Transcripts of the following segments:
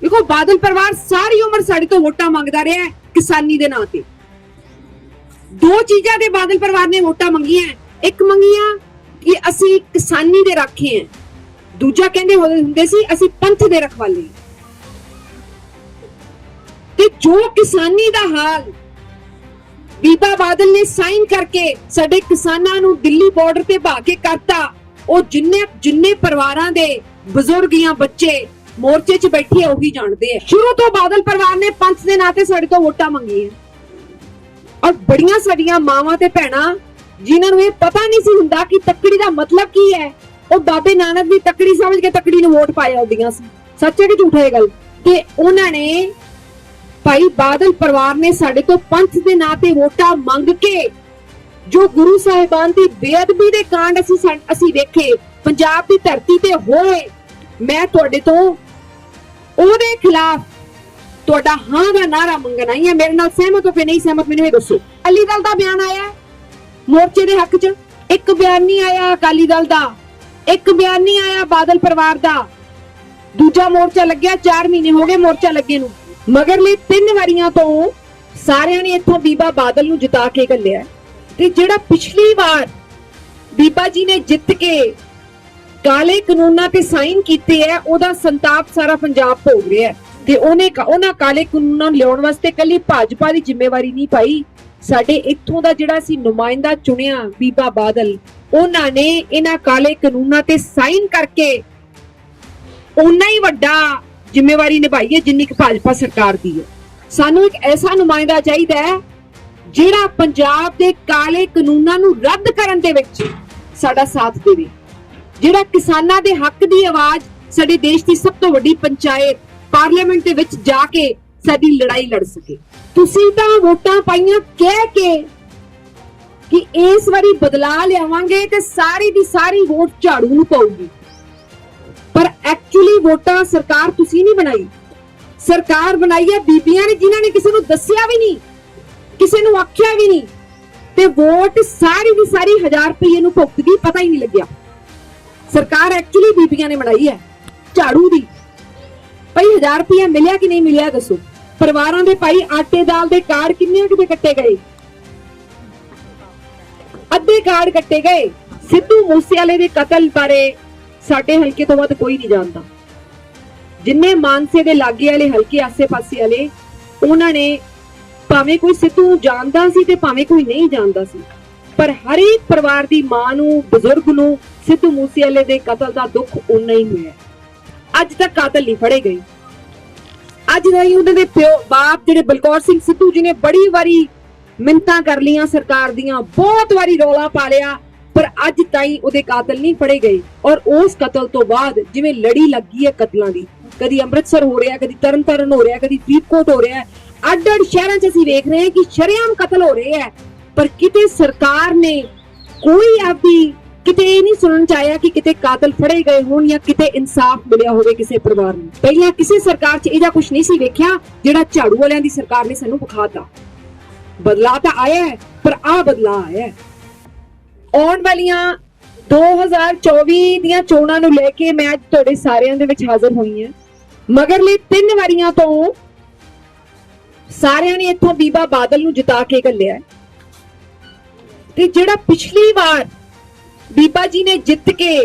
ਦੇਖੋ ਬਾਦਲ ਪਰਿਵਾਰ ਸਾਰੀ ਉਮਰ ਸਾਡੇ ਤੋਂ ਵੋਟਾਂ ਮੰਗਦਾ ਰਿਹਾ ਹੈ ਕਿਸਾਨੀ ਦੇ ਨਾਂ ਤੇ। ਦੋ ਚੀਜ਼ਾਂ ਦੇ ਬਾਦਲ ਪਰਿਵਾਰ ਨੇ ਵੋਟਾਂ ਮੰਗੀਆਂ ਇੱਕ ਮੰਗੀਆਂ ਕਿ ਅਸੀਂ ਕਿਸਾਨੀ ਦੇ ਰਾਖੇ ਹਾਂ। ਦੂਜਾ ਕਹਿੰਦੇ ਹੁੰਦੇ ਸੀ, ਅਸੀਂ ਪੰਥ ਦੇ ਰਖਵਾਲੇ ਤੇ ਜੋ ਕਿਸਾਨੀ ਦਾ ਹਾਲ ਬੀਬਾ ਬਾਦਲ ਨੇ ਸਾਈਨ ਕਰਕੇ ਸਾਡੇ ਕਿਸਾਨਾਂ ਨੂੰ ਦਿੱਲੀ ਬਾਰਡਰ ਤੇ ਭਾ ਕੇ ਕਰਤਾ, ਉਹ ਜਿੰਨੇ ਜਿੰਨੇ ਪਰਿਵਾਰਾਂ ਦੇ ਬਜ਼ੁਰਗ ਜਾਂ ਬੱਚੇ ਮੋਰਚੇ 'ਚ ਬੈਠੀ ਹੈ ਉਹੀ ਜਾਣਦੇ ਹੈ ਸ਼ੁਰੂ ਤੋਂ ਬਾਦਲ ਪਰਿਵਾਰ ਨੇ ਪੰਥ ਦੇ ਨਾਂ ਤੇ ਸਾਡੇ ਤੋਂ ਵੋਟਾਂ ਮੰਗੀਆਂ। ਔਰ ਬੜੀਆਂ ਸਾਡੀਆਂ ਮਾਵਾਂ ਤੇ ਭੈਣਾਂ, ਜਿਨ੍ਹਾਂ ਨੂੰ ਇਹ ਪਤਾ ਨਹੀਂ ਸੀ ਹੁੰਦਾ ਕਿ ਤੱਕੜੀ ਦਾ ਮਤਲਬ ਕੀ ਹੈ, ਉਹ ਬਾਬੇ ਨਾਨਕ ਦੀ ਤੱਕੜੀ ਸਮਝ ਕੇ ਤੱਕੜੀ ਨੂੰ ਵੋਟ ਪਾਇਆ ਹੁੰਦੀਆਂ ਸੀ। ਸੱਚ ਹੈ ਕਿ ਝੂਠ ਹੈ ਗੱਲ? ਤੇ ਉਹਨਾਂ ਨੇ ਭਾਈ ਬਾਦਲ ਪਰਿਵਾਰ ਨੇ ਸਾਡੇ ਤੋਂ ਪੰਥ ਦੇ ਨਾਂ ਤੇ ਵੋਟਾਂ ਮੰਗ ਕੇ, ਜੋ ਗੁਰੂ ਸਾਹਿਬਾਨ ਦੀ ਬੇਅਦਬੀ ਦੇ ਕਾਂਡ ਅਸੀਂ ਅਸੀਂ ਵੇਖੇ, ਪੰਜਾਬ ਦੀ ਧਰਤੀ ਤੇ ਹੋਏ, ਮੈਂ ਤੁਹਾਡੇ ਤੋਂ ਉਹਦੇ ਖਿਲਾਫ ਤੁਹਾਡਾ ਹਾਂ ਦਾ ਨਾਰਾ ਮੰਗਣਾ ਹੀ ਹੈ। ਮੇਰੇ ਨਾਲ ਸਹਿਮਤ ਹੋ ਕਿ ਨਹੀਂ ਸਹਿਮਤ, ਮੈਨੂੰ ਇਹ ਦੱਸੋ। ਅਕਾਲੀ ਦਲ ਦਾ ਬਿਆਨ ਆਇਆ ਮੋਰਚੇ ਦੇ ਹੱਕ 'ਚ? ਇੱਕ ਬਿਆਨ ਨਹੀਂ ਆਇਆ ਅਕਾਲੀ ਦਲ ਦਾ। ਇੱਕ ਬਿਆਨ ਨਹੀਂ ਆਇਆ ਬਾਦਲ ਪਰਿਵਾਰ ਦਾ। ਦੂਜਾ ਮੋਰਚਾ ਲੱਗਿਆ 4 ਮਹੀਨੇ ਹੋ ਗਏ ਮੋਰਚਾ ਲੱਗੇ ਨੂੰ। ਮਗਰਲੇ ਤਿੰਨ ਵਾਰੀਆਂ ਤੋਂ ਸਾਰਿਆਂ ਨੇ ਇੱਥੋਂ ਬੀਬਾ ਬਾਦਲ ਨੂੰ ਜਿਤਾ ਕੇ ਘੱਲਿਆ ਤੇ ਜਿਹੜਾ ਪਿਛਲੀ ਵਾਰ ਬੀਬਾ ਜੀ ਨੇ ਜਿੱਤ ਕੇ ਕਾਲੇ ਕਾਨੂੰਨਾਂ ਤੇ ਸਾਈਨ ਕੀਤੇ ਹੈ ਉਹਦਾ ਸੰਤਾਪ ਸਾਰਾ ਪੰਜਾਬ ਭੋਗ ਰਿਹਾ ਤੇ ਉਹਨੇ ਉਹਨਾਂ ਕਾਲੇ ਕਾਨੂੰਨਾਂ ਨੂੰ ਲਿਆਉਣ ਵਾਸਤੇ ਕੱਲੀ ਭਾਜਪਾ ਦੀ ਜ਼ਿੰਮੇਵਾਰੀ ਨਹੀਂ ਪਾਈ। ਸਾਡੇ ਇੱਥੋਂ ਦਾ ਜਿਹੜਾ ਸੀ ਨੁਮਾਇੰਦਾ ਚੁਣਿਆ ਬੀਬਾ ਬਾਦਲ, ਉਹਨਾਂ ਨੇ ਇਹਨਾਂ ਕਾਲੇ ਕਾਨੂੰਨਾਂ ਤੇ ਸਾਈਨ ਕਰਕੇ ਉਨਾ ਹੀ ਵੱਡਾ ਜ਼ਿੰਮੇਵਾਰੀ ਨਿਭਾਈ ਹੈ ਜਿੰਨੀ ਕਿ ਭਾਜਪਾ ਸਰਕਾਰ ਦੀ ਹੈ ਸਾਨੂੰ ਇੱਕ ਐਸਾ ਨੁਮਾਇੰਦਾ ਚਾਹੀਦਾ ਹੈ ਜਿਹੜਾ ਪੰਜਾਬ ਦੇ ਕਾਲੇ ਕਾਨੂੰਨਾਂ ਨੂੰ ਰੱਦ ਕਰਨ ਦੇ ਵਿੱਚ ਸਾਡਾ ਸਾਥ ਦੇਵੇ। ਜਿਹੜਾ ਕਿਸਾਨਾਂ ਦੇ ਹੱਕ ਦੀ ਆਵਾਜ਼ ਸਾਡੇ ਦੇਸ਼ ਦੀ ਸਭ ਤੋਂ ਵੱਡੀ ਪੰਚਾਇਤ ਪਾਰਲੀਮੈਂਟ ਦੇ ਵਿੱਚ ਜਾ ਕੇ ਸਾਡੀ ਲੜਾਈ ਲੜ ਸਕੇ। ਤੁਸੀਂ ਤਾਂ ਵੋਟਾਂ ਪਾਈਆਂ ਕਹਿ ਕੇ ਕਿ ਇਸ ਵਾਰੀ ਬਦਲਾਅ ਲਿਆਵਾਂਗੇ ਤੇ ਸਾਰੀ ਦੀ ਸਾਰੀ ਵੋਟ ਝਾੜੂ ਨੂੰ ਪਾਊਗੀ। ਪਰ ਐਕਚੁਅਲੀ ਵੋਟਾਂ ਸਰਕਾਰ ਤੁਸੀਂ ਨਹੀਂ ਬਣਾਈ। ਸਰਕਾਰ ਬਣਾਈ ਹੈ ਬੀਬੀਆਂ ਨੇ, ਜਿਨ੍ਹਾਂ ਨੇ ਕਿਸੇ ਨੂੰ ਦੱਸਿਆ ਵੀ ਨਹੀਂ, ਕਿਸੇ ਨੂੰ ਆਖਿਆ ਵੀ ਨਹੀਂ। ਤੇ ਵੋਟ ਸਾਰੀ ਦੀ ਸਾਰੀ 1000 ਰੁਪਏ ਨੂੰ ਭੁਗਤ ਗਈ, ਪਤਾ ਹੀ ਨਹੀਂ ਲੱਗਿਆ। ਸਰਕਾਰ ਐਕਚੁਅਲੀ ਬੀਬੀਆਂ ਨੇ ਬਣਾਈ ਹੈ, ਝਾੜੂ ਦੀ। ਭਾਈ 1000 ਰੁਪਏ ਮਿਲਿਆ ਕਿ ਨਹੀਂ ਮਿਲਿਆ ਦੱਸੋ? ਪਰਿਵਾਰਾਂ ਦੇ ਭਾਈ ਆਟੇ ਦਾਲ ਦੇ ਕਾਰਡ ਕਿੰਨੇ ਕਿਤੇ ਕੱਟੇ ਗਏ? ਅੱਧੇ ਕਾਰਡ ਕੱਟੇ ਗਏ। ਸਿੱਧੂ ਮੂਸੇਵਾਲੇ ਦੇ ਕਤਲ ਬਾਰੇ ਸਾਡੇ ਹਲਕੇ ਤੋਂ ਵੱਧ ਕੋਈ ਨਹੀਂ ਜਾਣਦਾ। ਜਿੰਨੇ ਮਾਨਸੇ ਦੇ ਲਾਗੇ ਵਾਲੇ, ਹਲਕੇ ਆਸੇ-ਪਾਸੇ ਵਾਲੇ, ਉਹਨਾਂ ਨੇ ਭਾਵੇਂ ਕੋਈ ਸਿੱਧੂ ਜਾਣਦਾ ਸੀ ਤੇ ਭਾਵੇਂ ਕੋਈ ਨਹੀਂ ਜਾਣਦਾ ਸੀ। ਪਰ ਹਰੇਕ ਪਰਿਵਾਰ ਦੀ ਮਾਂ ਨੂੰ, ਬਜ਼ੁਰਗ ਨੂੰ ਸਿੱਧੂ ਮੂਸੇਵਾਲੇ ਦੇ ਕਤਲ ਦਾ ਦੁੱਖ ਉਨਾ ਹੀ ਹੋਇਆ। ਅੱਜ ਤੱਕ ਕਾਤਲ ਨਹੀਂ ਫੜੇ ਗਏ। ਅੱਜ ਨਹੀਂ ਉਹਨਾਂ ਦੇ ਪਿਓ ਬਾਪ ਜਿਹੜੇ ਬਲਕੌਰ ਸਿੰਘ ਸਿੱਧੂ ਜੀ ਨੇ ਬੜੀ ਵਾਰੀ ਮਿੰਤਾਂ ਕਰ ਲੀਆਂ ਸਰਕਾਰ ਦੀਆਂ, ਬਹੁਤ ਵਾਰੀ ਰੌਲਾ ਪਾ ਲਿਆ, ਪਰ ਅੱਜ ਤਾਈਂ ਉਹਦੇ ਕਾਤਲ ਨਹੀਂ ਫੜੇ ਗਏ। ਔਰ ਉਸ ਕਤਲ ਤੋਂ ਬਾਅਦ ਜਿਵੇਂ ਲੜੀ ਲੱਗੀ ਹੈ ਕਤਲਾਂ ਦੀ, ਕਦੀ ਅੰਮ੍ਰਿਤਸਰ ਹੋ ਰਿਹਾ, ਕਦੀ ਤਰਨਤਾਰਨ ਹੋ ਰਿਹਾ, ਕਦੀ ਫਰੀਦਕੋਟ ਹੋ ਰਿਹਾ ਅੱਡ ਅੱਡ ਸ਼ਹਿਰਾਂ 'ਚ ਅਸੀਂ ਵੇਖ ਰਹੇ ਹਾਂ ਕਿ ਸ਼ਰੇਆਮ ਕਤਲ ਹੋ ਰਹੇ ਹੈ। ਪਰ ਕਿਤੇ ਸਰਕਾਰ ਨੇ ਕੋਈ ਆਪਦੀ ਕਿਤੇ ਇਹ ਨਹੀਂ ਸੁਣਨ ਚ ਆਇਆ ਕਿ ਕਿਤੇ ਕਾਤਲ ਫੜੇ ਗਏ ਹੋਣ ਜਾਂ ਕਿਤੇ ਇਨਸਾਫ ਮਿਲਿਆ ਹੋਵੇ ਕਿਸੇ ਪਰਿਵਾਰ ਨੂੰ। ਪਹਿਲਾਂ ਕਿਸੇ ਸਰਕਾਰ 'ਚ ਇਹਦਾ ਕੁਝ ਨਹੀਂ ਸੀ ਵੇਖਿਆ ਜਿਹੜਾ ਝਾੜੂ ਵਾਲਿਆਂ ਦੀ ਸਰਕਾਰ ਨੇ ਸਾਨੂੰ ਵਿਖਾਤਾ। ਬਦਲਾਅ ਤਾਂ ਆਇਆ ਹੈ, ਪਰ ਆ ਬਦਲਾਅ ਆਇਆ ਹੈ। ਆਉਣ ਵਾਲੀਆਂ 2024 ਦੀਆਂ ਚੋਣਾਂ ਨੂੰ ਲੈ ਕੇ ਮੈਂ ਅੱਜ ਤੁਹਾਡੇ ਸਾਰਿਆਂ ਦੇ ਵਿੱਚ ਹਾਜ਼ਰ ਹੋਈ ਹਾਂ। ਮਗਰਲੇ ਤਿੰਨ ਵਾਰੀਆਂ ਤੋਂ ਸਾਰਿਆਂ ਨੇ ਇੱਥੋਂ ਬੀਬਾ ਬਾਦਲ ਨੂੰ ਜਿਤਾ ਕੇ ਘੱਲਿਆ ਤੇ ਜਿਹੜਾ ਪਿਛਲੀ ਵਾਰ ਬੀਬਾ ਜੀ ਨੇ ਜਿੱਤ ਕੇ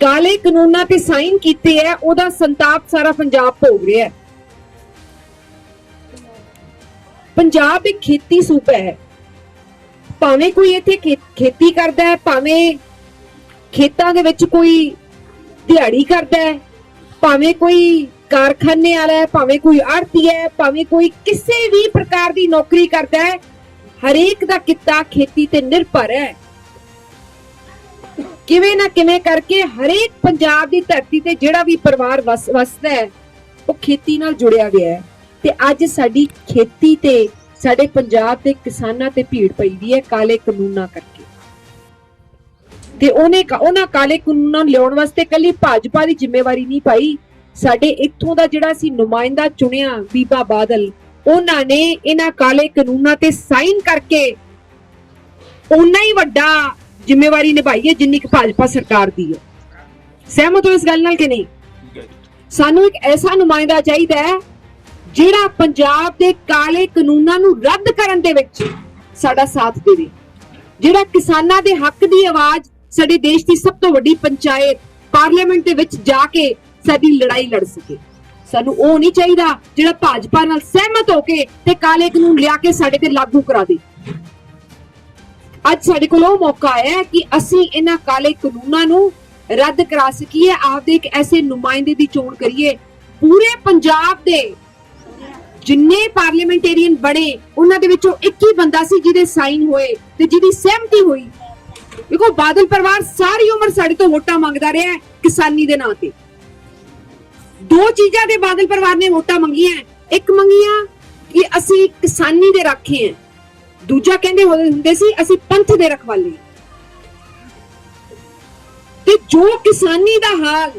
ਕਾਲੇ ਕਾਨੂੰਨਾਂ ਤੇ ਸਾਈਨ ਕੀਤੇ ਹੈ ਉਹਦਾ ਸੰਤਾਪ ਸਾਰਾ ਪੰਜਾਬ ਭੋਗ ਰਿਹਾ ਹੈ ਪੰਜਾਬ ਇੱਕ ਖੇਤੀ ਸੂਬਾ ਹੈ ਭਾਵੇਂ ਕੋਈ ਇੱਥੇ ਖੇ- ਖੇਤੀ ਕਰਦਾ ਹੈ ਭਾਵੇਂ ਖੇਤਾਂ ਦੇ ਵਿੱਚ ਕੋਈ ਦਿਹਾੜੀ ਕਰਦਾ ਹੈ ਭਾਵੇਂ ਕੋਈ ਕਾਰਖਾਨੇ ਵਾਲਾ ਹੈ ਭਾਵੇਂ ਕੋਈ ਆੜਤੀ ਹੈ ਭਾਵੇਂ ਕੋਈ ਕਿਸੇ ਵੀ ਪ੍ਰਕਾਰ ਦੀ ਨੌਕਰੀ ਕਰਦਾ ਹੈ ਹਰੇਕ ਦਾ ਕਿੱਤਾ ਖੇਤੀ ਤੇ ਨਿਰਭਰ ਹੈ ਕਿਵੇਂ ਨਾ ਕਿਵੇਂ ਕਰਕੇ ਹਰੇਕ ਪੰਜਾਬ ਦੀ ਧਰਤੀ ਤੇ ਜਿਹੜਾ ਵੀ ਪਰਿਵਾਰ ਵਸ- ਵਸਦਾ ਹੈ, ਉਹ ਖੇਤੀ ਨਾਲ ਜੁੜਿਆ ਗਿਆ ਹੈ। ਤੇ ਅੱਜ ਸਾਡੀ ਖੇਤੀ ਤੇ, ਸਾਡੇ ਪੰਜਾਬ ਦੇ ਕਿਸਾਨਾਂ ਤੇ ਭੀੜ ਪਈ ਹੈ ਕਾਲੇ ਕਾਨੂੰਨਾਂ ਕਰਕੇ। ਤੇ ਉਹਨੇ ਉਹਨਾਂ ਕਾਲੇ ਕਾਨੂੰਨਾਂ ਲਿਆਉਣ ਵਾਸਤੇ ਕੱਲੀ ਭਾਜਪਾ ਦੀ ਜ਼ਿੰਮੇਵਾਰੀ ਨਹੀਂ ਪਾਈ। ਸਾਡੇ ਇੱਥੋਂ ਦਾ ਜਿਹੜਾ ਸੀ ਨੁਮਾਇੰਦਾ ਚੁਣਿਆ ਬੀਬਾ ਬਾਦਲ, ਉਹਨਾਂ ਨੇ ਇਹਨਾਂ ਕਾਲੇ ਕਾਨੂੰਨਾਂ ਤੇ ਸਾਈਨ ਕਰਕੇ ਉਨਾ ਹੀ ਵੱਡਾ ਜ਼ਿੰਮੇਵਾਰੀ ਨਿਭਾਈ ਹੈ ਜਿੰਨੀ ਕਿ ਭਾਜਪਾ ਸਰਕਾਰ ਦੀ ਹੈ ਸਹਿਮਤ ਹੋ ਇਸ ਗੱਲ ਨਾਲ ਕਿ ਨਹੀਂ ਸਾਨੂੰ ਇੱਕ ਐਸਾ ਨੁਮਾਇੰਦਾ ਚਾਹੀਦਾ ਹੈ ਜਿਹੜਾ ਪੰਜਾਬ ਦੇ ਕਾਲੇ ਕਾਨੂੰਨਾਂ ਨੂੰ ਰੱਦ ਕਰਨ ਦੇ ਵਿੱਚ ਸਾਡਾ ਸਾਥ ਦੇਵੇ ਜਿਹੜਾ ਕਿਸਾਨਾਂ ਦੇ ਹੱਕ ਦੀ ਆਵਾਜ਼ ਸਾਡੇ ਦੇਸ਼ ਦੀ ਸਭ ਤੋਂ ਵੱਡੀ ਪੰਚਾਇਤ ਪਾਰਲੀਮੈਂਟ ਦੇ ਵਿੱਚ ਜਾ ਕੇ ਸਾਡੀ ਲੜਾਈ ਲੜ ਸਕੇ ਸਾਨੂੰ ਉਹ ਨਹੀਂ ਚਾਹੀਦਾ ਜਿਹੜਾ ਭਾਜਪਾ ਨਾਲ ਸਹਿਮਤ ਹੋ ਕੇ ਤੇ ਕਾਲੇ ਕਾਨੂੰਨ ਲਿਆ ਕੇ ਸਾਡੇ ਤੇ ਲਾਗੂ ਕਰਾ ਦੇ ਅੱਜ ਸਾਡੇ ਕੋਲ ਉਹ ਮੌਕਾ ਆਇਆ ਕਿ ਅਸੀਂ ਇਹਨਾਂ ਕਾਲੇ ਕਾਨੂੰਨਾਂ ਨੂੰ ਰੱਦ ਕਰਾ ਸਕੀਏ, ਆਪਦੇ ਇੱਕ ਐਸੇ ਨੁਮਾਇੰਦੇ ਦੀ ਚੋਣ ਕਰੀਏ। ਪੂਰੇ ਪੰਜਾਬ ਦੇ ਜਿੰਨੇ ਪਾਰਲੀਮੈਂਟੇਰੀਅਨ ਬਣੇ, ਉਹਨਾਂ ਦੇ ਵਿੱਚੋਂ ਇੱਕ ਹੀ ਬੰਦਾ ਸੀ ਜਿਹਦੇ ਸਾਈਨ ਹੋਏ ਤੇ ਜਿਹਦੀ ਸਹਿਮਤੀ ਹੋਈ। ਦੇਖੋ, ਬਾਦਲ ਪਰਿਵਾਰ ਸਾਰੀ ਉਮਰ ਸਾਡੇ ਤੋਂ ਵੋਟਾਂ ਮੰਗਦਾ ਰਿਹਾ ਹੈ ਕਿਸਾਨੀ ਦੇ ਨਾਂ ਤੇ। ਦੋ ਚੀਜ਼ਾਂ ਦੇ ਬਾਦਲ ਪਰਿਵਾਰ ਨੇ ਵੋਟਾਂ ਮੰਗੀਆਂ ਇੱਕ ਮੰਗੀਆਂ ਕਿ ਅਸੀਂ ਕਿਸਾਨੀ ਦੇ ਰਾਖੇ ਹਾਂ। ਦੂਜਾ ਕਹਿੰਦੇ ਹੁੰਦੇ ਸੀ, ਅਸੀਂ ਪੰਥ ਦੇ ਰਖਵਾਲੇ। ਤੇ ਜੋ ਕਿਸਾਨੀ ਦਾ ਹਾਲ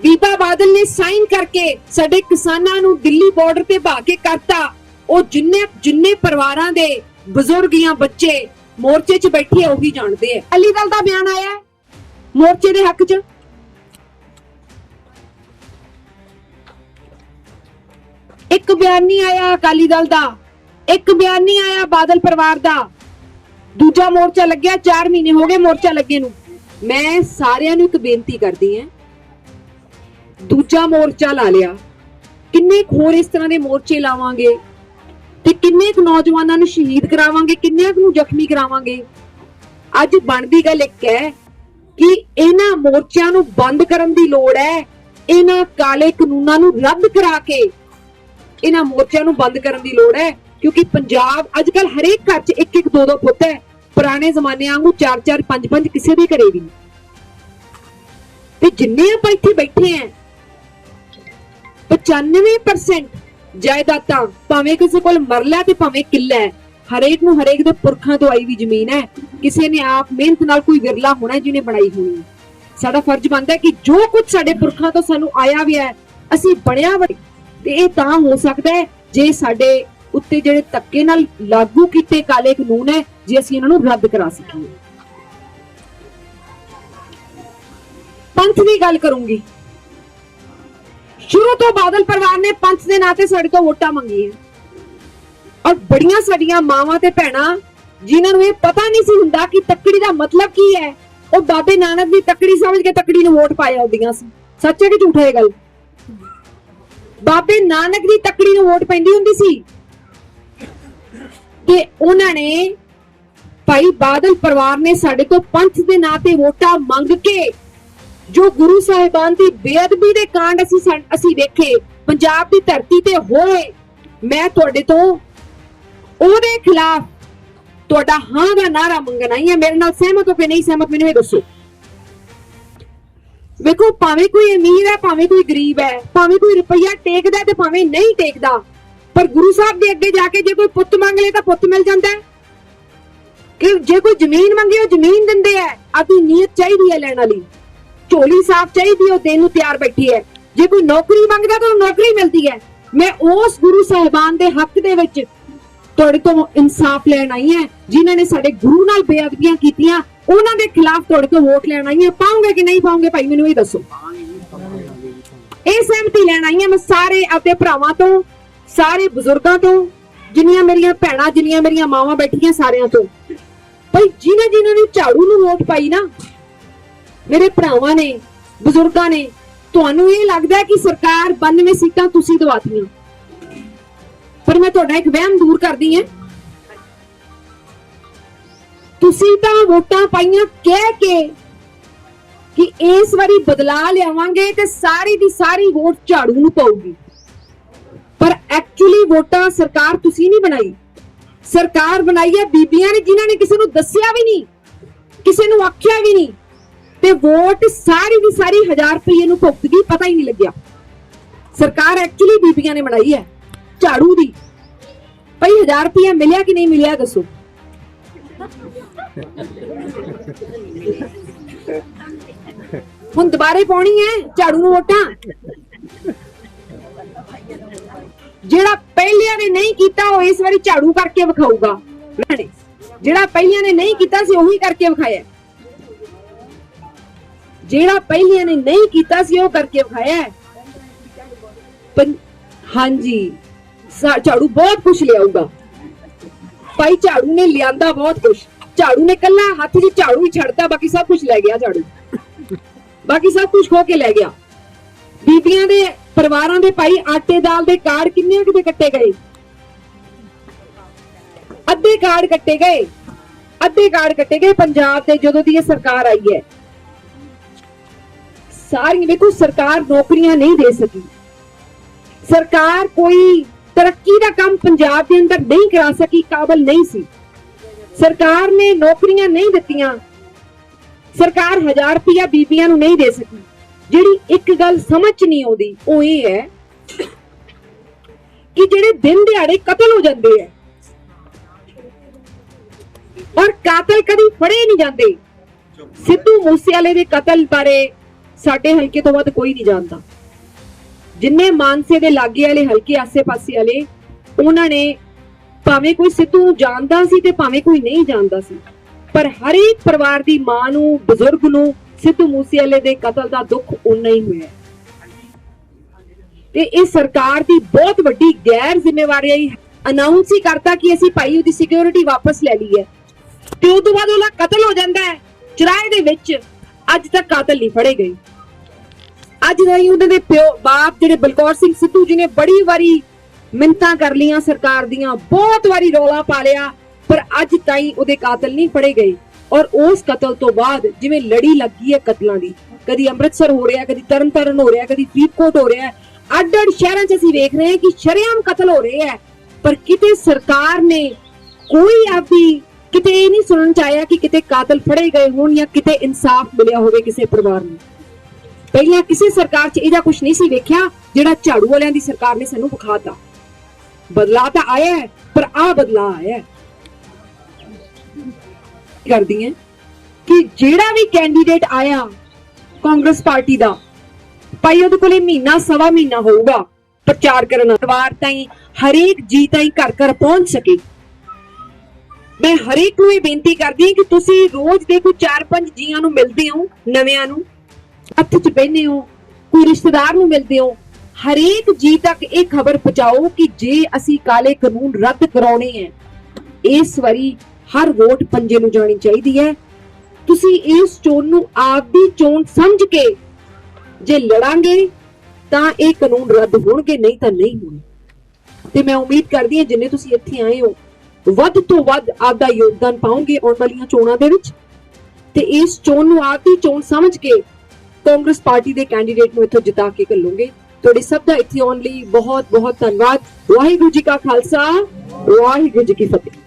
ਬੀਬਾ ਬਾਦਲ ਨੇ ਸਾਈਨ ਕਰਕੇ ਸਾਡੇ ਕਿਸਾਨਾਂ ਨੂੰ ਦਿੱਲੀ ਬਾਰਡਰ ਤੇ ਭਾ ਕੇ ਕਰਤਾ, ਉਹ ਜਿੰਨੇ ਜਿੰਨੇ ਪਰਿਵਾਰਾਂ ਦੇ ਬਜ਼ੁਰਗ ਜਾਂ ਬੱਚੇ ਮੋਰਚੇ 'ਚ ਬੈਠੇ ਆ, ਉਹੀ ਜਾਣਦੇ ਆ। ਅਲੀ ਦਲ ਦਾ ਬਿਆਨ ਆਇਆ ਮੋਰਚੇ ਦੇ ਹੱਕ 'ਚ। ਇੱਕ ਬਿਆਨ ਨਹੀਂ ਆਇਆ ਅਕਾਲੀ ਦਲ ਦਾ। ਇੱਕ ਬਿਆਨ ਨਹੀਂ ਆਇਆ ਬਾਦਲ ਪਰਿਵਾਰ ਦਾ। ਦੂਜਾ ਮੋਰਚਾ ਲੱਗਿਆ 4 ਮਹੀਨੇ ਹੋ ਗਏ ਮੋਰਚਾ ਲੱਗੇ ਨੂੰ। ਮੈਂ ਸਾਰਿਆਂ ਨੂੰ ਇੱਕ ਬੇਨਤੀ ਕਰਦੀ ਹਾਂ, ਦੂਜਾ ਮੋਰਚਾ ਲਾ ਲਿਆ। ਕਿੰਨੇ ਕੁ ਹੋਰ ਇਸ ਤਰ੍ਹਾਂ ਦੇ ਮੋਰਚੇ ਲਾਵਾਂਗੇ ਤੇ ਕਿੰਨੇ ਕੁ ਨੌਜਵਾਨਾਂ ਨੂੰ ਸ਼ਹੀਦ ਕਰਾਵਾਂਗੇ ਕਿੰਨੇ ਕੁ ਨੂੰ ਜ਼ਖਮੀ ਕਰਾਵਾਂਗੇ? ਅੱਜ ਬਣਦੀ ਗੱਲ ਇੱਕ ਹੈ ਕਿ ਇਹਨਾਂ ਮੋਰਚਿਆਂ ਨੂੰ ਬੰਦ ਕਰਨ ਦੀ ਲੋੜ ਹੈ। ਇਹਨਾਂ ਕਾਲੇ ਕਾਨੂੰਨਾਂ ਨੂੰ ਰੱਦ ਕਰਾ ਕੇ ਇਹਨਾਂ ਮੋਰਚਿਆਂ ਨੂੰ ਬੰਦ ਕਰਨ ਦੀ ਲੋੜ ਹੈ। ਕਿਉਂਕਿ ਪੰਜਾਬ ਅੱਜ ਕੱਲ ਹਰੇਕ ਘਰ 'ਚ ਇੱਕ ਇੱਕ ਦੋ ਦੋ ਪੁੱਤ ਹੈ। ਪੁਰਾਣੇ ਜ਼ਮਾਨੇ ਵਾਂਗੂ ਚਾਰ ਚਾਰ ਪੰਜ ਪੰਜ ਕਿਸੇ ਦੇ ਘਰੇ ਵੀ ਤੇ ਜਿੰਨੇ ਆਪਾਂ ਇੱਥੇ ਬੈਠੇ ਆਂ 95% ਜਾਇਦਾਦਾਂ ਭਾਵੇਂ ਕਿਸੇ ਕੋਲ ਮਰਲਾ ਤੇ ਭਾਵੇਂ ਕਿੱਲਾ ਹੈ, ਹਰੇਕ ਨੂੰ ਹਰੇਕ ਦੇ ਪੁਰਖਾਂ ਤੋਂ ਆਈ ਵੀ ਜ਼ਮੀਨ ਹੈ। ਕਿਸੇ ਨੇ ਆਪ ਮਿਹਨਤ ਨਾਲ ਕੋਈ ਵਿਰਲਾ ਹੋਣਾ ਜਿਹਨੇ ਬਣਾਈ ਹੋਣੀ ਹੈ। ਸਾਡਾ ਫਰਜ਼ ਬਣਦਾ ਹੈ ਕਿ ਜੋ ਕੁਝ ਸਾਡੇ ਪੁਰਖਾਂ ਤੋਂ ਸਾਨੂੰ ਆਇਆ ਵੀ ਹੈ, ਅਸੀਂ ਬਣਿਆ ਵੀ ਤੇ ਇਹ ਤਾਂ ਹੋ ਸਕਦਾ ਹੈ ਜੇ ਸਾਡੇ ਉੱਤੇ ਜਿਹੜੇ ਧੱਕੇ ਨਾਲ ਲਾਗੂ ਕੀਤੇ ਕਾਲੇ ਕਾਨੂੰਨ ਹੈ, ਜੇ ਅਸੀਂ ਇਹਨਾਂ ਨੂੰ ਰੱਦ ਕਰਾ ਸਕੀਏ। ਪੰਥ ਦੀ ਗੱਲ ਕਰੂੰਗੀ। ਸ਼ੁਰੂ ਤੋਂ ਬਾਦਲ ਪਰਿਵਾਰ ਨੇ ਪੰਥ ਦੇ ਨਾਂ ਤੇ ਸਾਡੇ ਤੋਂ ਵੋਟਾਂ ਮੰਗੀਆਂ। ਔਰ ਬੜੀਆਂ ਸਾਡੀਆਂ ਮਾਵਾਂ ਤੇ ਭੈਣਾਂ, ਜਿਨ੍ਹਾਂ ਨੂੰ ਇਹ ਪਤਾ ਨਹੀਂ ਸੀ ਹੁੰਦਾ ਕਿ ਤੱਕੜੀ ਦਾ ਮਤਲਬ ਕੀ ਹੈ, ਉਹ ਬਾਬੇ ਨਾਨਕ ਦੀ ਤੱਕੜੀ ਸਮਝ ਕੇ ਤੱਕੜੀ ਨੂੰ ਵੋਟ ਪਾਇਆ ਹੁੰਦੀਆਂ ਸੀ। ਸੱਚ ਹੈ ਕਿ ਝੂਠ ਹੈ ਇਹ ਗੱਲ? ਬਾਬੇ ਨਾਨਕ ਦੀ ਤੱਕੜੀ ਨੂੰ ਵੋਟ ਪੈਂਦੀ ਹੁੰਦੀ ਸੀ? ਕਿ ਉਹਨਾਂ ਨੇ ਭਾਈ ਬਾਦਲ ਪਰਿਵਾਰ ਨੇ ਸਾਡੇ ਤੋਂ ਪੰਥ ਦੇ ਨਾਂ ਤੇ ਵੋਟਾਂ ਮੰਗ ਕੇ ਜੋ ਗੁਰੂ ਸਾਹਿਬਾਨ ਦੀ ਬੇਅਦਬੀ ਦੇ ਕਾਂਡ ਅਸੀਂ ਸਾ- ਅਸੀਂ ਵੇਖੇ ਪੰਜਾਬ ਦੀ ਧਰਤੀ ਤੇ ਹੋਏ, ਮੈਂ ਤੁਹਾਡੇ ਤੋਂ ਉਹਦੇ ਖਿਲਾਫ ਤੁਹਾਡਾ ਹਾਂ ਦਾ ਨਾਰਾ ਮੰਗਣਾ ਹੀ ਹੈ। ਮੇਰੇ ਨਾਲ ਸਹਿਮਤ ਹੋ ਕੇ ਨਹੀਂ ਸਹਿਮਤ, ਮੈਨੂੰ ਇਹ ਦੱਸੋ। ਵੇਖੋ, ਭਾਵੇਂ ਕੋਈ ਅਮੀਰ ਹੈ, ਭਾਵੇਂ ਕੋਈ ਗਰੀਬ ਹੈ, ਭਾਵੇਂ ਕੋਈ ਰੁਪਈਆ ਟੇਕਦਾ ਤੇ ਭਾਵੇਂ ਨਹੀਂ ਟੇਕਦਾ ਪਰ ਗੁਰੂ ਸਾਹਿਬ ਦੇ ਅੱਗੇ ਜਾ ਕੇ ਜੇ ਕੋਈ ਪੁੱਤ ਮੰਗ ਲੇ ਤਾਂ ਪੁੱਤ ਮਿਲ ਜਾਂਦਾ ਹੈ। ਕਿ ਜੇ ਕੋਈ ਜ਼ਮੀਨ ਮੰਗੇ, ਉਹ ਜ਼ਮੀਨ ਦਿੰਦੇ ਆ ਆਪਣੀ ਨੀਅਤ ਚਾਹੀਦੀ ਹੈ ਲੈਣ ਵਾਲੀ। ਝੋਲੀ ਸਾਫ਼ ਚਾਹੀਦੀ ਉਹ ਦੇਣ ਨੂੰ ਤਿਆਰ ਬੈਠੀ ਹੈ। ਜੇ ਕੋਈ ਨੌਕਰੀ ਮੰਗਦਾ ਤਾਂ ਨੌਕਰੀ ਮਿਲਦੀ ਹੈ। ਮੈਂ ਉਸ ਗੁਰੂ ਸਾਹਿਬਾਨ ਦੇ ਹੱਕ ਦੇ ਵਿੱਚ ਤੁਹਾਡੇ ਤੋਂ ਇਨਸਾਫ ਲੈਣ ਆਈ ਹਾਂ। ਜਿਨ੍ਹਾਂ ਨੇ ਸਾਡੇ ਗੁਰੂ ਨਾਲ ਬੇਅਦਬੀਆਂ ਕੀਤੀਆਂ, ਉਹਨਾਂ ਦੇ ਖਿਲਾਫ ਤੁਹਾਡੇ ਤੋਂ ਵੋਟ ਲੈਣ ਆਈ ਹਾਂ। ਪਾਉਂਗੇ ਕਿ ਨਹੀਂ ਪਾਉਂਗੇ ਭਾਈ, ਮੈਨੂੰ ਇਹ ਦੱਸੋ। ਇਹ ਸਹਿਮਤੀ ਲੈਣ ਆਈ ਹਾਂ ਮੈਂ ਸਾਰੇ ਆਪਣੇ ਭਰਾਵਾਂ ਤੋਂ। ਸਾਰੇ ਬਜ਼ੁਰਗਾਂ ਤੋਂ, ਜਿੰਨੀਆਂ ਮੇਰੀਆਂ ਭੈਣਾਂ, ਜਿੰਨੀਆਂ ਮੇਰੀਆਂ ਮਾਵਾਂ ਬੈਠੀਆਂ ਸਾਰਿਆਂ ਤੋਂ। ਭਾਈ ਜਿਨ੍ਹਾਂ ਜਿਨ੍ਹਾਂ ਨੇ ਝਾੜੂ ਨੂੰ ਵੋਟ ਪਾਈ ਨਾ, ਮੇਰੇ ਭਰਾਵਾਂ ਨੇ, ਬਜ਼ੁਰਗਾਂ ਨੇ, ਤੁਹਾਨੂੰ ਇਹ ਲੱਗਦਾ ਕਿ ਸਰਕਾਰ 92 ਸੀਟਾਂ ਤੁਸੀਂ ਦਵਾਤੀਆਂ ਪਰ ਮੈਂ ਤੁਹਾਡਾ ਇੱਕ ਵਹਿਮ ਦੂਰ ਕਰਦੀ ਹਾਂ। ਤੁਸੀਂ ਤਾਂ ਵੋਟਾਂ ਪਾਈਆਂ ਕਹਿ ਕੇ ਕਿ ਇਸ ਵਾਰੀ ਬਦਲਾ ਲਿਆਵਾਂਗੇ ਤੇ ਸਾਰੀ ਦੀ ਸਾਰੀ ਵੋਟ ਝਾੜੂ ਨੂੰ ਪਾਊਗੀ। ਪਰ ਐਕਚੁਅਲੀ ਵੋਟਾਂ ਸਰਕਾਰ ਤੁਸੀਂ ਨਹੀਂ ਬਣਾਈ। ਸਰਕਾਰ ਬਣਾਈ ਹੈ ਬੀਬੀਆਂ ਨੇ, ਜਿਨ੍ਹਾਂ ਨੇ ਕਿਸੇ ਨੂੰ ਦੱਸਿਆ ਵੀ ਨਹੀਂ, ਕਿਸੇ ਨੂੰ ਆਖਿਆ ਵੀ ਨਹੀਂ। ਤੇ ਵੋਟ ਸਾਰੀ ਦੀ ਸਾਰੀ 1000 ਰੁਪਏ ਨੂੰ ਭੁਗਤ ਗਈ ਪਤਾ ਹੀ ਨਹੀਂ ਲੱਗਿਆ। ਸਰਕਾਰ ਐਕਚੁਅਲੀ ਬੀਬੀਆਂ ਨੇ ਬਣਾਈ ਹੈ, ਝਾੜੂ ਦੀ। ਭਈ 1000 ਰੁਪਏ ਮਿਲਿਆ ਕਿ ਨਹੀਂ ਮਿਲਿਆ ਦੱਸੋ। ਹੁਣ ਦੁਬਾਰੇ ਪਾਉਣੀ ਹੈ ਝਾੜੂ ਨੂੰ ਵੋਟਾਂ? ਜਿਹੜਾ ਪਹਿਲਿਆਂ ਨੇ ਨਹੀਂ ਕੀਤਾ ਉਹ ਇਸ ਵਾਰੀ ਝਾੜੂ ਕਰਕੇ ਵਿਖਾਊਗਾ। ਜਿਹੜਾ ਪਹਿਲਿਆਂ ਨੇ ਨਹੀਂ ਕੀਤਾ ਸੀ ਉਹੀ ਕਰਕੇ ਵਿਖਾਇਆ। ਜਿਹੜਾ ਪਹਿਲਿਆਂ ਨੇ ਨਹੀਂ ਕੀਤਾ ਸੀ ਉਹ ਕਰਕੇ ਵਿਖਾਇਆ। ਹਾਂਜੀ ਝਾੜੂ ਬਹੁਤ ਕੁਝ ਲਿਆਊਗਾ। ਭਾਈ, ਝਾੜੂ ਨੇ ਲਿਆਂਦਾ ਬਹੁਤ ਕੁਝ ਝਾੜੂ ਨੇ ਕੱਲਾ ਹੱਥ 'ਚ ਝਾੜੂ ਹੀ ਛੱਡਤਾ, ਬਾਕੀ ਸਭ ਕੁਝ ਲੈ ਗਿਆ ਝਾੜੂ। ਬਾਕੀ ਸਭ ਕੁਝ ਖੋ ਕੇ ਲੈ ਗਿਆ। ਬੀਬੀਆਂ ਦੇ ਪਰਿਵਾਰਾਂ ਦੇ ਭਾਈ ਆਟੇ ਦਾਲ ਦੇ ਕਾਰਡ ਕਿੰਨੇ ਕਿਤੇ ਕੱਟੇ ਗਏ? ਅੱਧੇ ਕਾਰਡ ਕੱਟੇ ਗਏ। ਅੱਧੇ ਕਾਰਡ ਕੱਟੇ ਗਏ ਪੰਜਾਬ ਦੇ, ਜਦੋਂ ਦੀ ਇਹ ਸਰਕਾਰ ਆਈ ਹੈ। ਸਾਰੀ ਵੇਖੋ, ਸਰਕਾਰ ਨੌਕਰੀਆਂ ਨਹੀਂ ਦੇ ਸਕੀ। ਸਰਕਾਰ ਕੋਈ ਤਰੱਕੀ ਦਾ ਕੰਮ ਪੰਜਾਬ ਦੇ ਅੰਦਰ ਨਹੀਂ ਕਰਾ ਸਕੀ, ਕਾਬਲ ਨਹੀਂ ਸੀ। ਸਰਕਾਰ ਨੇ ਨੌਕਰੀਆਂ ਨਹੀਂ ਦਿੱਤੀਆਂ। ਸਰਕਾਰ 1000 ਰੁਪਇਆ ਬੀਬੀਆਂ ਨੂੰ ਨਹੀਂ ਦੇ ਸਕੀ। ਜਿਹੜੀ ਇੱਕ ਗੱਲ ਸਮਝ ਨਹੀਂ ਆਉਂਦੀ, ਉਹ ਇਹ ਹੈ ਕਿ ਜਿਹੜੇ ਦਿਨ ਦਿਹਾੜੇ ਕਤਲ ਹੋ ਜਾਂਦੇ ਹੈ ਔਰ ਕਾਤਲ ਕਦੀ ਫੜੇ ਨਹੀਂ ਜਾਂਦੇ। ਸਿੱਧੂ ਮੂਸੇਵਾਲੇ ਦੇ ਕਤਲ ਬਾਰੇ ਸਾਡੇ ਹਲਕੇ ਤੋਂ ਵੱਧ ਕੋਈ ਨਹੀਂ ਜਾਣਦਾ। ਜਿੰਨੇ ਮਾਨਸੇ ਦੇ ਲਾਗੇ ਵਾਲੇ, ਹਲਕੇ ਆਸੇ-ਪਾਸੇ ਵਾਲੇ, ਉਹਨਾਂ ਨੇ ਭਾਵੇਂ ਕੋਈ ਸਿੱਧੂ ਨੂੰ ਜਾਣਦਾ ਸੀ ਤੇ ਭਾਵੇਂ ਕੋਈ ਨਹੀਂ ਜਾਣਦਾ ਸੀ। ਪਰ ਹਰੇਕ ਪਰਿਵਾਰ ਦੀ ਮਾਂ ਨੂੰ, ਬਜ਼ੁਰਗ ਨੂੰ ਸਿੱਧੂ ਮੂਸੇਵਾਲੇ ਦੇ ਕਤਲ ਦਾ ਦੁੱਖ ਉਨਾ ਹੀ ਹੋਇਆ ਤੇ ਇਹ ਸਰਕਾਰ ਦੀ ਬਹੁਤ ਵੱਡੀ ਗੈਰ ਜ਼ਿੰਮੇਵਾਰੀ ਅਨਾਉਂਸ ਹੀ। ਕਰਤਾ ਕਿ ਅਸੀਂ ਭਾਈ ਉਹਦੀ ਸਿਕਿਉਰਿਟੀ ਵਾਪਸ ਲੈ ਲਈ ਹੈ। ਤੇ ਉਸ ਤੋਂ ਬਾਅਦ ਉਹਦਾ ਕਤਲ ਹੋ ਜਾਂਦਾ ਹੈ ਚੁਰਾਏ ਦੇ ਵਿੱਚ ਅੱਜ ਤੱਕ ਕਾਤਲ ਨਹੀਂ ਫੜੇ ਗਏ। ਅੱਜ ਤਾਈਂ ਉਹਨਾਂ ਦੇ ਪਿਓ, ਬਾਪ ਜਿਹੜੇ ਬਲਕੌਰ ਸਿੰਘ ਸਿੱਧੂ ਜੀ ਨੇ ਬੜੀ ਵਾਰੀ ਮਿੰਤਾਂ ਕਰ ਲੀਆਂ ਸਰਕਾਰ ਦੀਆਂ, ਬਹੁਤ ਵਾਰੀ ਰੌਲਾ ਪਾ ਲਿਆ, ਪਰ ਅੱਜ ਤਾਈਂ ਉਹਦੇ ਕਾਤਲ ਨਹੀਂ ਫੜੇ ਗਏ। ਔਰ ਉਸ ਕਤਲ ਤੋਂ ਬਾਅਦ ਜਿਵੇਂ ਲੜੀ ਲੱਗੀ ਹੈ ਕਤਲਾਂ ਦੀ, ਕਦੀ ਅੰਮ੍ਰਿਤਸਰ ਹੋ ਰਿਹਾ, ਕਦੀ ਤਰਨਤਾਰਨ ਹੋ ਰਿਹਾ, ਕਦੀ ਫਰੀਦਕੋਟ ਹੋ ਰਿਹਾ ਅੱਡ ਅੱਡ ਸ਼ਹਿਰਾਂ 'ਚ ਅਸੀਂ ਵੇਖ ਰਹੇ ਹਾਂ ਕਿ ਸ਼ਰੇਆਮ ਕਤਲ ਹੋ ਰਹੇ ਹੈ। ਪਰ ਕਿਤੇ ਸਰਕਾਰ ਨੇ ਕੋਈ ਆਪਦੀ ਕਿਤੇ ਇਹ ਨਹੀਂ ਸੁਣਨ ਚ ਆਇਆ ਕਿ ਕਿਤੇ ਕਾਤਲ ਫੜੇ ਗਏ ਹੋਣ ਜਾਂ ਕਿਤੇ ਇਨਸਾਫ ਮਿਲਿਆ ਹੋਵੇ ਕਿਸੇ ਪਰਿਵਾਰ ਨੂੰ। ਪਹਿਲਾਂ ਕਿਸੇ ਸਰਕਾਰ 'ਚ ਇਹਦਾ ਕੁਝ ਨਹੀਂ ਸੀ ਵੇਖਿਆ ਜਿਹੜਾ ਝਾੜੂ ਵਾਲਿਆਂ ਦੀ ਸਰਕਾਰ ਨੇ ਸਾਨੂੰ ਵਿਖਾਤਾ। ਬਦਲਾਅ ਤਾਂ ਆਇਆ ਹੈ, ਪਰ ਆ ਬਦਲਾਅ ਆਇਆ ਕਰਦੀ ਹੈ ਕਿ ਜਿਹੜਾ ਵੀ ਕੈਂਡੀਡੇਟ ਆਇਆ ਕਾਂਗਰਸ ਪਾਰਟੀ ਦਾ, ਭਾਈ ਉਹਦੇ ਕੋਲੇ ਮਹੀਨਾ, ਸਵਾ ਮਹੀਨਾ ਹੋਊਗਾ ਪ੍ਰਚਾਰ ਕਰਨ ਅਤਵਾਰ ਤਾਈਂ ਹਰੇਕ ਜੀ ਤਾਈਂ ਘਰ ਘਰ ਪਹੁੰਚ ਸਕੇ। ਮੈਂ ਹਰੇਕ ਨੂੰ ਇਹ ਬੇਨਤੀ ਕਰਦੀ ਹਾਂ ਕਿ ਤੁਸੀਂ ਰੋਜ਼ ਦੇ ਕੋਈ 4-5 ਜੀਆਂ ਨੂੰ ਮਿਲਦੇ ਹੋ, ਨਵਿਆਂ ਨੂੰ, ਹੱਥ 'ਚ ਬਹਿੰਦੇ ਹੋ, ਕੋਈ ਰਿਸ਼ਤੇਦਾਰ ਨੂੰ ਮਿਲਦੇ ਹੋ, ਹਰੇਕ ਜੀ ਤੱਕ ਇਹ ਖਬਰ ਪਹੁੰਚਾਓ ਕਿ ਜੇ ਅਸੀਂ ਕਾਲੇ ਕਾਨੂੰਨ ਰੱਦ ਕਰਾਉਣੇ ਹੈ, ਇਸ ਵਾਰੀ ਹਰ ਵੋਟ ਪੰਜੇ ਨੂੰ ਜਾਣੀ ਚਾਹੀਦੀ ਹੈ। ਤੁਸੀਂ ਇਸ ਚੋਣ ਨੂੰ ਆਪਦੀ ਚੋਣ ਸਮਝ ਕੇ ਜੇ ਲੜਾਂਗੇ, ਤਾਂ ਇਹ ਕਾਨੂੰਨ ਰੱਦ ਹੋਣਗੇ, ਨਹੀਂ ਤਾਂ ਨਹੀਂ ਹੋਣਗੇ ਤੇ ਮੈਂ ਉਮੀਦ ਕਰਦੀ ਹਾਂ ਜਿੰਨੇ ਤੁਸੀਂ ਇੱਥੇ ਆਏ ਹੋ, ਵੱਧ ਤੋਂ ਵੱਧ ਆਪਦਾ ਯੋਗਦਾਨ ਪਾਓਗੇ ਆਉਣ ਵਾਲੀਆਂ ਚੋਣਾਂ ਦੇ ਵਿੱਚ। ਤੇ ਇਸ ਚੋਣ ਨੂੰ ਆਪਦੀ ਚੋਣ ਸਮਝ ਕੇ ਕਾਂਗਰਸ ਪਾਰਟੀ ਦੇ ਕੈਂਡੀਡੇਟ ਨੂੰ ਇੱਥੋਂ ਜਿਤਾ ਕੇ ਘੱਲੋਗੇ। ਤੁਹਾਡੇ ਸਭ ਦਾ ਇੱਥੇ ਆਉਣ ਲਈ ਬਹੁਤ ਬਹੁਤ ਧੰਨਵਾਦ। ਵਾਹਿਗੁਰੂ ਜੀ ਕਾ ਖਾਲਸਾ, ਵਾਹਿਗੁਰੂ ਜੀ ਕੀ ਫਤਿਹ।